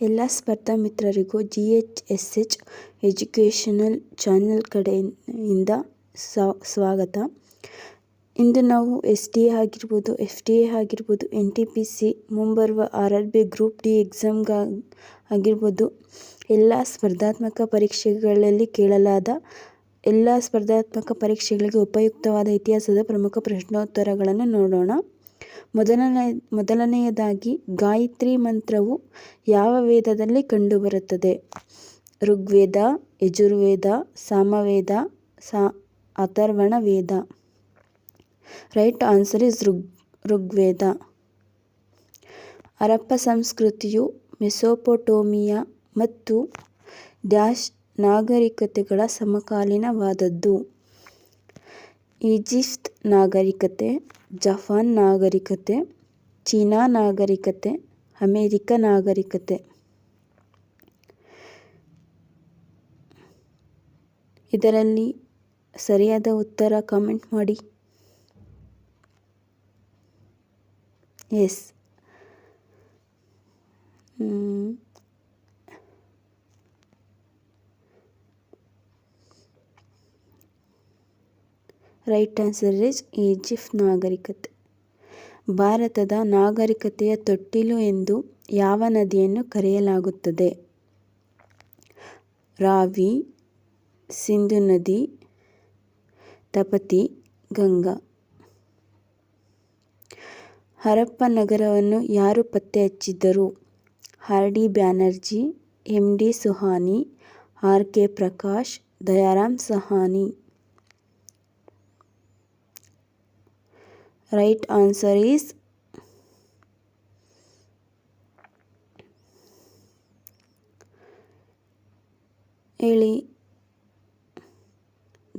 ಎಲ್ಲ ಸ್ಪರ್ಧಾ ಮಿತ್ರರಿಗೂ G H S H educational channel ಕಡೆಯಿಂದ ಸ್ವಾಗತ. ಇಂದು ನಾವು ಎಸ್ ಡಿ ಎ ಆಗಿರ್ಬೋದು, ಎಫ್ ಡಿ ಎ ಆಗಿರ್ಬೋದು, ಎನ್ ಟಿ ಪಿ ಸಿ, ಮುಂಬರುವ R R B group D ಎಕ್ಸಾಮ್ಗೆ ಆಗಿರ್ಬೋದು, ಎಲ್ಲ ಸ್ಪರ್ಧಾತ್ಮಕ ಪರೀಕ್ಷೆಗಳಲ್ಲಿ ಕೇಳಲಾದ ಎಲ್ಲ ಸ್ಪರ್ಧಾತ್ಮಕ ಪರೀಕ್ಷೆಗಳಿಗೆ ಉಪಯುಕ್ತವಾದ ಇತಿಹಾಸದ ಪ್ರಮುಖ ಪ್ರಶ್ನೋತ್ತರಗಳನ್ನು ನೋಡೋಣ. ಮೊದಲನೇ, ಮೊದಲನೆಯದಾಗಿ ಗಾಯತ್ರಿ ಮಂತ್ರವು ಯಾವ ವೇದದಲ್ಲಿ ಕಂಡುಬರುತ್ತದೆ? ಋಗ್ವೇದ, ಯಜುರ್ವೇದ, ಸಾಮವೇದ, ಸಾ Atharvana Veda right answer is Rig, Rigveda. Harappa ಸಂಸ್ಕೃತಿಯು ಮೆಸೊಪೊಟೋಮಿಯಾ ಮತ್ತು ಡ್ಯಾಶ್ ನಾಗರಿಕತೆಗಳ ಸಮಕಾಲೀನವಾದದ್ದು. ಈಜಿಪ್ಟ್ ನಾಗರಿಕತೆ ಜಪಾನ್ ನಾಗರಿಕತೆ ಚೀನಾ ನಾಗರಿಕತೆ ಅಮೇರಿಕ ನಾಗರಿಕತೆ. ಇದರಲ್ಲಿ ಸರಿಯಾದ ಉತ್ತರ ಕಾಮೆಂಟ್ ಮಾಡಿ. Yes right answer is Egypt ನಾಗರಿಕತೆ. ಭಾರತದ ನಾಗರಿಕತೆಯ ತೊಟ್ಟಿಲು ಎಂದು ಯಾವ ನದಿಯನ್ನು ಕರೆಯಲಾಗುತ್ತದೆ? ರಾವಿ, ಸಿಂಧು ನದಿ, ತಪತಿ, ಗಂಗಾ. ಹರಪ್ಪ ನಗರವನ್ನು ಯಾರು ಪತ್ತೆ ಹಚ್ಚಿದ್ದರು? R D Banerjee, M D Suhani, R K Prakash, Dayaram Sahani. Right answer is ಹೇಳಿ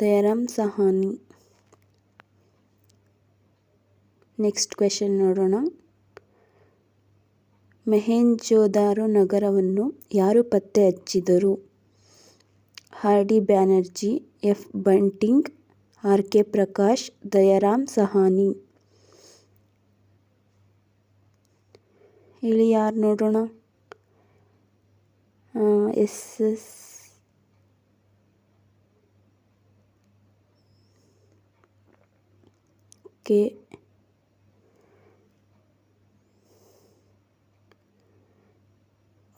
ದಯರಾಮ್ ಸಹಾನಿ ನೆಕ್ಸ್ಟ್ ಕ್ವೆಶನ್ ನೋಡೋಣ. ಮೆಹೆಂಜೋದಾರೋ ನಗರವನ್ನು ಯಾರು ಪತ್ತೆ ಹಚ್ಚಿದರು? R D Banerjee, F Bunting, R K Prakash, Dayaram Sahani. ಹೇಳಿ ಯಾರು ನೋಡೋಣ? Yes yes. Okay.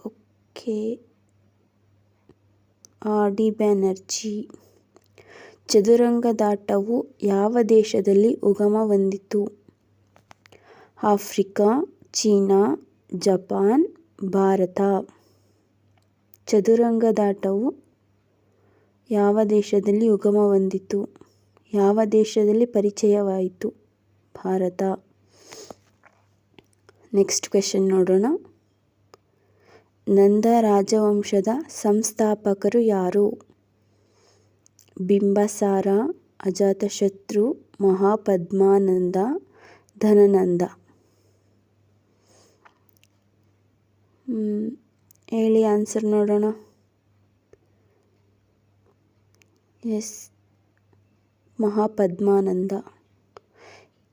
Okay. R D Banerjee. ಚದುರಂಗದಾಟವು ಯಾವ ದೇಶದಲ್ಲಿ ಉಗಮ ಹೊಂದಿತು? Africa, China Japan, Bharat. ಚದುರಂಗದಾಟವು ಯಾವ ದೇಶದಲ್ಲಿ ಉಗಮ ಹೊಂದಿತು? ಯಾವ ದೇಶದಲ್ಲಿ ಪರಿಚಯವಾಯಿತು? ಭಾರತ. ನೆಕ್ಸ್ಟ್ ಕ್ವೆಶನ್ ನೋಡೋಣ. ನಂದ ರಾಜವಂಶದ ಸಂಸ್ಥಾಪಕರು ಯಾರು? ಬಿಂಬಸಾರ, ಅಜಾತಶತ್ರು, ಮಹಾಪದ್ಮಾನಂದ, ಧನನಂದ. ಹೇಳಿ ಆನ್ಸರ್ ನೋಡೋಣ. ಎಸ್, ಮಹಾಪದ್ಮಾನಂದ.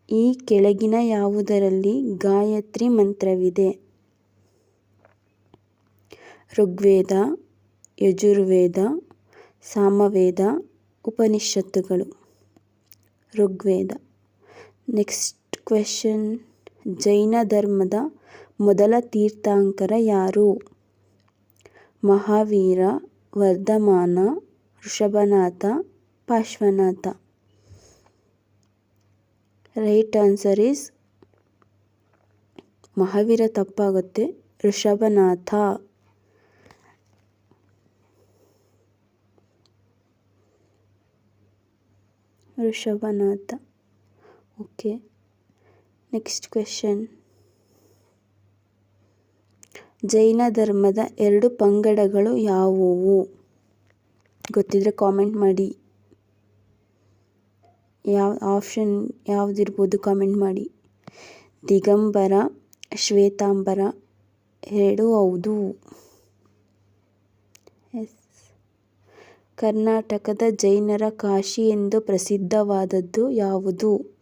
ಈ ಕೆಳಗಿನ ಯಾವುದರಲ್ಲಿ ಗಾಯತ್ರಿ ಮಂತ್ರವಿದೆ? ಋಗ್ವೇದ, ಯಜುರ್ವೇದ, ಸಾಮವೇದ, ಉಪನಿಷತ್ತುಗಳು. ಋಗ್ವೇದ. ನೆಕ್ಸ್ಟ್ ಕ್ವೆಶನ್ ಜೈನ ಧರ್ಮದ ಮೊದಲ ತೀರ್ಥಂಕರ ಯಾರು? Mahavira, Vardhamana, Rishabhanatha Parshvanatha right answer is Mahavira ತಪ್ಪಾಗುತ್ತೆ, Rishabhanatha. Rishabhanatha. Okay, next question Jaina ಧರ್ಮದ ಎರಡು ಪಂಗಡಗಳು ಯಾವುವು? ಗೊತ್ತಿದ್ರೆ ಕಾಮೆಂಟ್ ಮಾಡಿ. ಯಾವ ಆಪ್ಷನ್ ಯಾವುದಿರ್ಬೋದು ಕಾಮೆಂಟ್ ಮಾಡಿ. ದಿಗಂಬರ, ಶ್ವೇತಾಂಬರ, ಎರಡು ಹೌದು. ಕರ್ನಾಟಕದ ಜೈನರ ಕಾಶಿ ಎಂದು ಪ್ರಸಿದ್ಧವಾದದ್ದು ಯಾವುದು?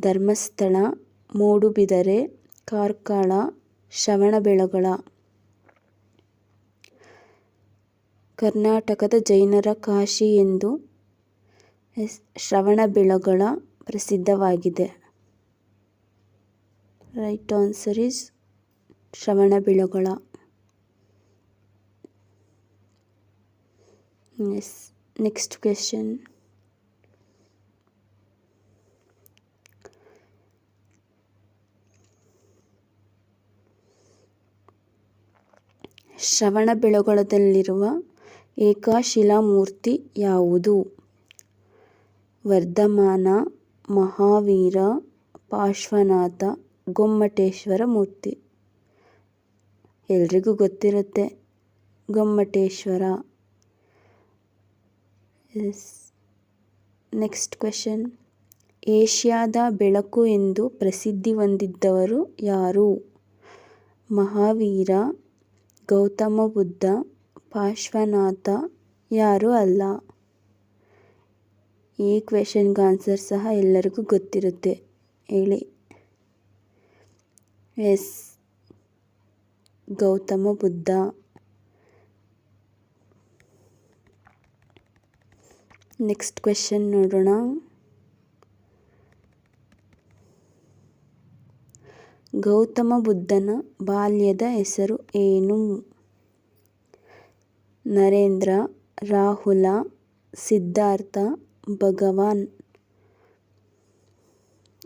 ಧರ್ಮಸ್ಥಳ, ಮೂಡುಬಿದರೆ, ಕಾರ್ಕಳ ಶ್ರವಣಬೆಳಗೊಳ ಕರ್ನಾಟಕದ ಜೈನರ ಕಾಶಿ ಎಂದು ಎಸ್ ಶ್ರವಣಬೆಳಗೊಳ ಪ್ರಸಿದ್ಧವಾಗಿದೆ. Right answer is Shravanabelagola yes, next question ಶ್ರವಣಬೆಳಗೊಳದಲ್ಲಿರುವ ಏಕಶಿಲಾಮೂರ್ತಿ ಯಾವುದು? ವರ್ಧಮಾನ ಮಹಾವೀರ ಪಾರ್ಶ್ವನಾಥ ಗೊಮ್ಮಟೇಶ್ವರ ಮೂರ್ತಿ. ಎಲ್ರಿಗೂ ಗೊತ್ತಿರುತ್ತೆ ಗೊಮ್ಮಟೇಶ್ವರ. Next question. ಏಷ್ಯಾದ ಬೆಳಕು ಎಂದು ಪ್ರಸಿದ್ಧಿ ಹೊಂದಿದ್ದವರು ಯಾರು? ಮಹಾವೀರ ಗೌತಮ ಬುದ್ಧ, ಪಾರ್ಶ್ವನಾಥ ಯಾರೂ ಅಲ್ಲ. ಈ ಕ್ವೆಶನ್ಗೆ ಆನ್ಸರ್ ಸಹ ಎಲ್ಲರಿಗೂ ಗೊತ್ತಿರುತ್ತೆ. ಹೇಳಿ. Yes. Gautama Buddha. Next question ನೋಡೋಣ. ಗೌತಮ ಬುದ್ಧನ ಬಾಲ್ಯದ ಹೆಸರು ಏನು? ನರೇಂದ್ರ, ರಾಹುಲ, ಸಿದ್ಧಾರ್ಥ, ಭಗವಾನ್.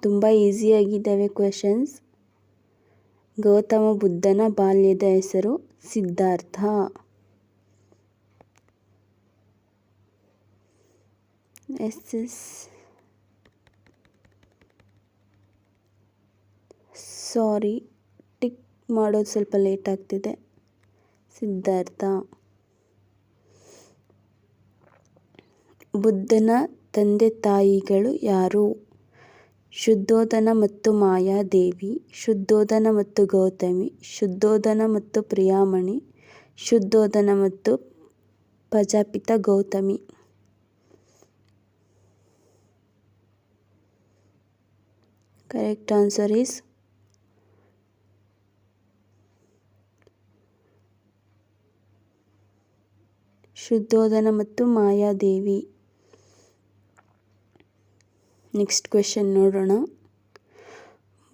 ತುಂಬ ಈಸಿಯಾಗಿದ್ದಾವೆ ಕ್ವೆಶನ್ಸ್ ಗೌತಮ ಬುದ್ಧನ ಬಾಲ್ಯದ ಹೆಸರು Siddhartha. Yes yes sorry, tick ಮಾಡೋದು ಸ್ವಲ್ಪ ಲೇಟ್ ಆಗ್ತಿದೆ. ಸಿದ್ಧಾರ್ಥ. ಬುದ್ಧನ ತಂದೆ ತಾಯಿಗಳು ಯಾರು? ಶುದ್ಧೋಧನ ಮತ್ತು ಮಾಯಾದೇವಿ ಶುದ್ಧೋಧನ ಮತ್ತು ಗೌತಮಿ ಶುದ್ಧೋಧನ ಮತ್ತು ಪ್ರಿಯಾಮಣಿ ಶುದ್ಧೋಧನ ಮತ್ತು Prajapati Gautami. Correct answer is Shuddhodana ಮತ್ತು ಮಾಯಾದೇವಿ. ನೆಕ್ಸ್ಟ್ ಕ್ವೆಶನ್ ನೋಡೋಣ.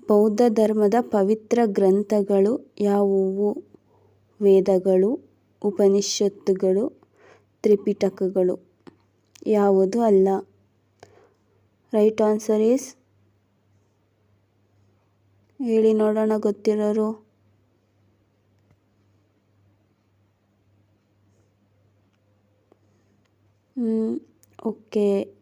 ಬೌದ್ಧ ಧರ್ಮದ ಪವಿತ್ರ ಗ್ರಂಥಗಳು ಯಾವುವು? ವೇದಗಳು, ಉಪನಿಷತ್ತುಗಳು, ತ್ರಿಪಿಟಕಗಳು. ಯಾವುದು ಅಲ್ಲ? ರೈಟ್ ಆನ್ಸರ್ ಈಸ್ ಹೇಳಿ ನೋಡೋಣ, ಗೊತ್ತಿರೋರು. ಓಕೆ.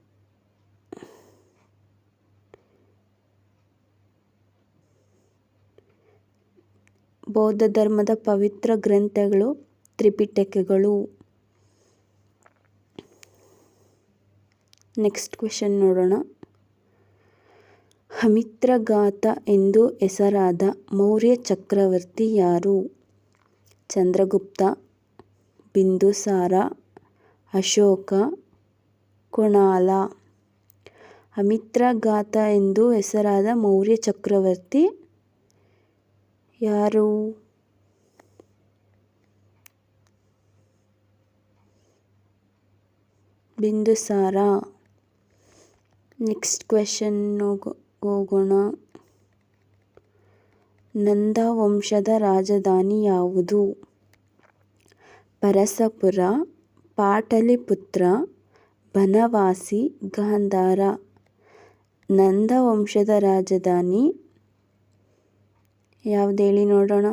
ಬೌದ್ಧ ಧರ್ಮದ ಪವಿತ್ರ ಗ್ರಂಥಗಳು, ತ್ರಿಪಿಟಕಗಳು. ನೆಕ್ಸ್ಟ್ ಕ್ವೆಶನ್ ನೋಡೋಣ. ಹಮಿತ್ರಘಾತ ಎಂದು ಹೆಸರಾದ ಮೌರ್ಯ ಚಕ್ರವರ್ತಿ ಯಾರು? ಚಂದ್ರಗುಪ್ತ, ಬಿಂದುಸಾರ ಅಶೋಕ, ಕುಣಾಲ ಅಮಿತ್ರಘಾತ ಎಂದು ಹೆಸರಾದ ಮೌರ್ಯ ಚಕ್ರವರ್ತಿ ಯಾರು? ಬಿಂದುಸಾರ ನೆಕ್ಸ್ಟ್ ಕ್ವೆಶನ್ ಹೋಗೋಣ. ನಂದ ವಂಶದ ರಾಜಧಾನಿ ಯಾವುದು? ಪರಸಪುರ ಪಾಟಲಿಪುತ್ರ ಬನವಾಸಿ ಗಾಂಧಾರ ನಂದ ವಂಶದ ರಾಜಧಾನಿ. ಯಾವ್ದು ಹೇಳಿ ನೋಡೋಣ?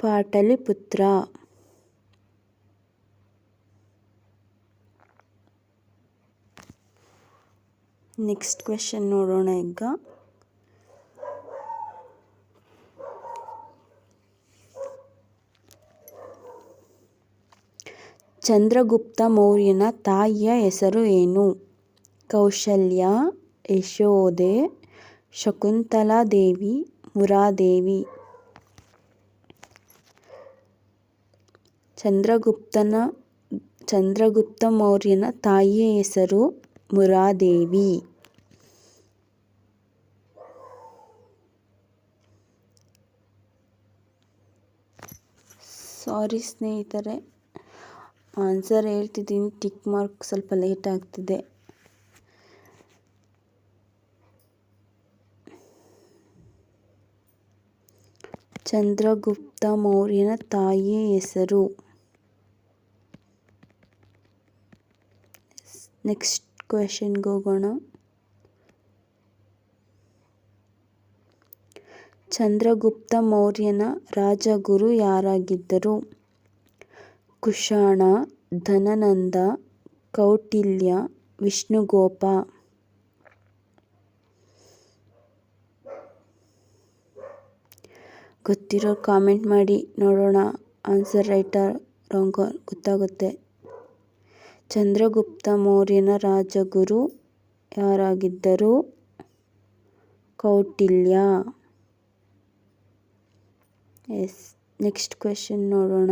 ಪಾಟಲಿಪುತ್ರ. ನೆಕ್ಸ್ಟ್ ಕ್ವೆಶನ್ ನೋಡೋಣ ಈಗ. ಚಂದ್ರಗುಪ್ತ ಮೌರ್ಯನ ತಾಯಿಯ ಹೆಸರು ಏನು? ಕೌಶಲ್ಯ ಯಶೋದೆ ಶಕುಂತಲಾದೇವಿ ಮುರಾದೇವಿ. ಚಂದ್ರಗುಪ್ತನ, ಚಂದ್ರಗುಪ್ತ ಮೌರ್ಯನ ತಾಯಿಯ ಹೆಸರು ಮುರಾದೇವಿ. ಸಾರಿ ಸ್ನೇಹಿತರೆ. ಆನ್ಸರ್ ಹೇಳ್ತಿದ್ದೀನಿ. ಟಿಕ್ ಮಾರ್ಕ್ ಸ್ವಲ್ಪ ಲೇಟ್ ಆಗ್ತಿದೆ. ಚಂದ್ರಗುಪ್ತ ಮೌರ್ಯನ ತಾಯಿಯ ಹೆಸರು. ನೆಕ್ಸ್ಟ್ ಕ್ವೆಶನ್ಗೆ ಹೋಗೋಣ. ಚಂದ್ರಗುಪ್ತ ಮೌರ್ಯನ ರಾಜಗುರು ಯಾರಾಗಿದ್ದರು? ಕುಶಾಣ, ಧನನಂದ, ಕೌಟಿಲ್ಯ, ವಿಷ್ಣುಗೋಪ. ಗೊತ್ತಿರೋ ಕಾಮೆಂಟ್ ಮಾಡಿ ನೋಡೋಣ. ಆನ್ಸರ್ ರೈಟರ್ ರಾಂಗ್ ಗೊತ್ತಾಗುತ್ತೆ. ಚಂದ್ರಗುಪ್ತ ಮೌರ್ಯನ ರಾಜಗುರು ಯಾರಾಗಿದ್ದರು? ಕೌಟಿಲ್ಯ. ಎಸ್, ನೆಕ್ಸ್ಟ್ ಕ್ವೆಶನ್ ನೋಡೋಣ.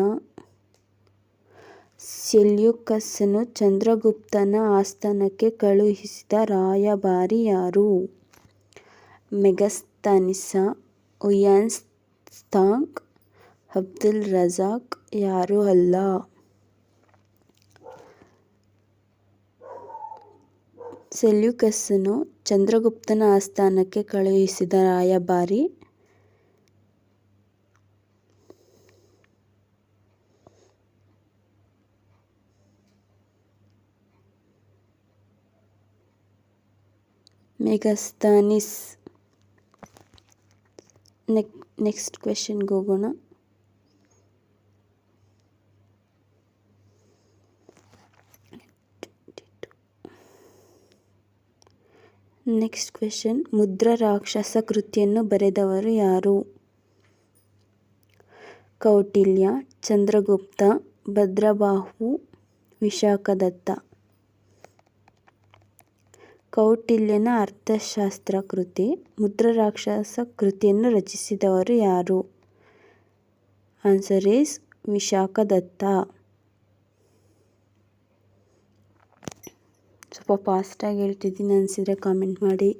ಸೆಲ್ಯೂಕಸ್ಸನು ಚಂದ್ರಗುಪ್ತನ ಆಸ್ಥಾನಕ್ಕೆ ಕಳುಹಿಸಿದ ರಾಯಭಾರಿ ಯಾರು? ಮೆಗಸ್ತನಿಸ ಉಯಾನ್ಸ್ತಾಂಗ್, ಅಬ್ದುಲ್ ರಜಾಕ್ ಯಾರೂ ಅಲ್ಲ. ಸೆಲ್ಯೂಕಸ್ಸನು ಚಂದ್ರಗುಪ್ತನ ಆಸ್ಥಾನಕ್ಕೆ ಕಳುಹಿಸಿದ ರಾಯಭಾರಿ ಮೆಗಸ್ತನಿಸ್ ನೆಕ್ ನೆಕ್ಸ್ಟ್ ಕ್ವೆಶನ್ಗೆ ಹೋಗೋಣ. ನೆಕ್ಸ್ಟ್ ಕ್ವೆಶನ್ ಮುದ್ರ ರಾಕ್ಷಸ ಕೃತಿಯನ್ನು ಬರೆದವರು ಯಾರು? ಕೌಟಿಲ್ಯ, ಚಂದ್ರಗುಪ್ತ, ಭದ್ರಬಾಹು, ವಿಶಾಖದತ್ತ. ಕೌಟಿಲ್ಯನ ಅರ್ಥಶಾಸ್ತ್ರ ಕೃತಿ ಮುದ್ರರಾಕ್ಷಸ ಕೃತಿಯನ್ನು ರಚಿಸಿದವರು ಯಾರು? Answer is Vishakhadatta. ಸ್ವಲ್ಪ ಫಾಸ್ಟಾಗಿ ಹೇಳ್ತಿದ್ದೀನಿ ಅನಿಸಿದರೆ ಕಾಮೆಂಟ್ ಮಾಡಿ.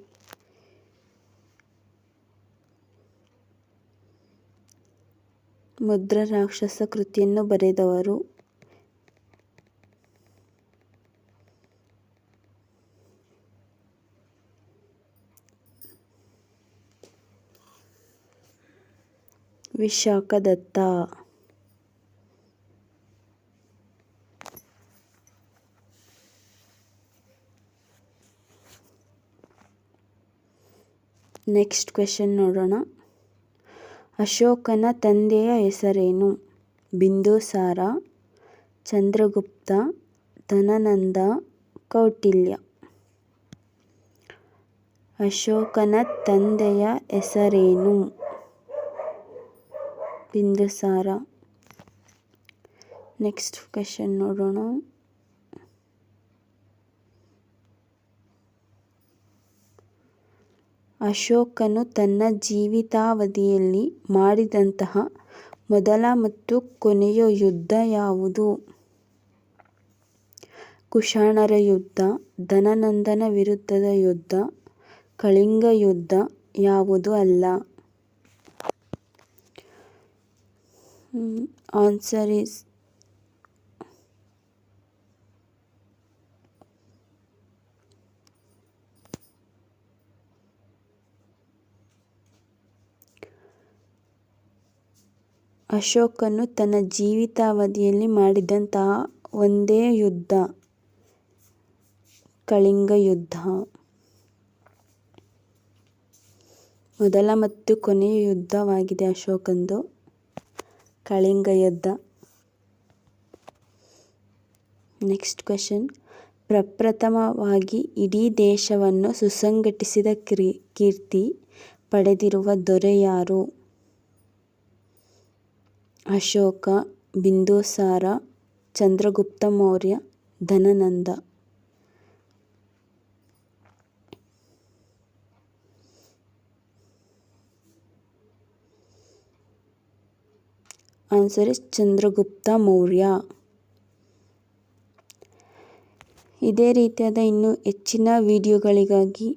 ಮುದ್ರರಾಕ್ಷಸ ಕೃತಿಯನ್ನು ಬರೆದವರು ವಿಶಾಖದತ್ತ. ನೆಕ್ಸ್ಟ್ ಕ್ವೆಶನ್ ನೋಡೋಣ. ಅಶೋಕನ ತಂದೆಯ ಹೆಸರೇನು? ಬಿಂದುಸಾರ ಚಂದ್ರಗುಪ್ತ ಧನನಂದ ಕೌಟಿಲ್ಯ. ಅಶೋಕನ ತಂದೆಯ ಹೆಸರೇನು? ಬಿಂದುಸಾರ ನೆಕ್ಸ್ಟ್ ಕ್ವೆಶನ್ ನೋಡೋಣ. ಅಶೋಕನು ತನ್ನ ಜೀವಿತಾವಧಿಯಲ್ಲಿ ಮಾಡಿದಂತಹ ಮೊದಲ ಮತ್ತು ಕೊನೆಯ ಯುದ್ಧ ಯಾವುದು? ಕುಶಾಣರ ಯುದ್ಧ, ಧನನಂದನ ವಿರುದ್ಧದ ಯುದ್ಧ, ಕಳಿಂಗ ಯುದ್ಧ ಯಾವುದು ಅಲ್ಲ. ಆನ್ಸರ್ ಈಸ್ ಅಶೋಕನು ತನ್ನ ಜೀವಿತಾವಧಿಯಲ್ಲಿ ಮಾಡಿದಂತಹ ಒಂದೇ ಯುದ್ಧ, ಕಳಿಂಗ ಯುದ್ಧ. ಮೊದಲ ಮತ್ತು ಕೊನೆಯ ಯುದ್ಧವಾಗಿದೆ ಅಶೋಕಂದು. ಕಳಿಂಗ ಯುದ್ಧ ನೆಕ್ಸ್ಟ್ ಕ್ವೆಶನ್ ಪ್ರಪ್ರಥಮವಾಗಿ ಇಡೀ ದೇಶವನ್ನು ಸುಸಂಘಟಿಸಿದ ಕ್ರಿ, ಕೀರ್ತಿ ಪಡೆದಿರುವ ದೊರೆ ಯಾರು? ಅಶೋಕ, ಬಿಂದುಸಾರ, ಚಂದ್ರಗುಪ್ತ ಮೌರ್ಯ, ಧನನಂದ. ಆನ್ಸರ್ ಇಸ್ ಚಂದ್ರಗುಪ್ತ ಮೌರ್ಯ ಇದೇ ರೀತಿಯಾದ ಇನ್ನೂ ಹೆಚ್ಚಿನ ವಿಡಿಯೋಗಳಿಗಾಗಿ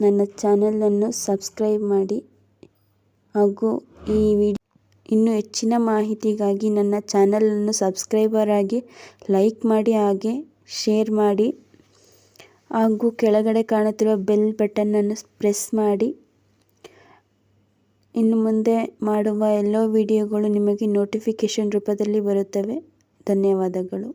ನನ್ನ ಚಾನಲನ್ನು ಸಬ್ಸ್ಕ್ರೈಬ್ ಮಾಡಿ. ಹಾಗೂ ಈ ವಿಡಿಯೋ ಇನ್ನೂ ಹೆಚ್ಚಿನ ಮಾಹಿತಿಗಾಗಿ ನನ್ನ ಚಾನಲನ್ನು ಸಬ್ಸ್ಕ್ರೈಬರ್ ಆಗಿ ಲೈಕ್ ಮಾಡಿ, ಹಾಗೆ ಶೇರ್ ಮಾಡಿ. ಹಾಗೂ ಕೆಳಗಡೆ ಕಾಣುತ್ತಿರುವ ಬೆಲ್ ಬಟನ್ನನ್ನು ಪ್ರೆಸ್ ಮಾಡಿ. ಇನ್ನು ಮುಂದೆ ಮಾಡುವ ಎಲ್ಲ ವಿಡಿಯೋಗಳು ನಿಮಗೆ ನೋಟಿಫಿಕೇಷನ್ ರೂಪದಲ್ಲಿ ಬರುತ್ತವೆ. ಧನ್ಯವಾದಗಳು.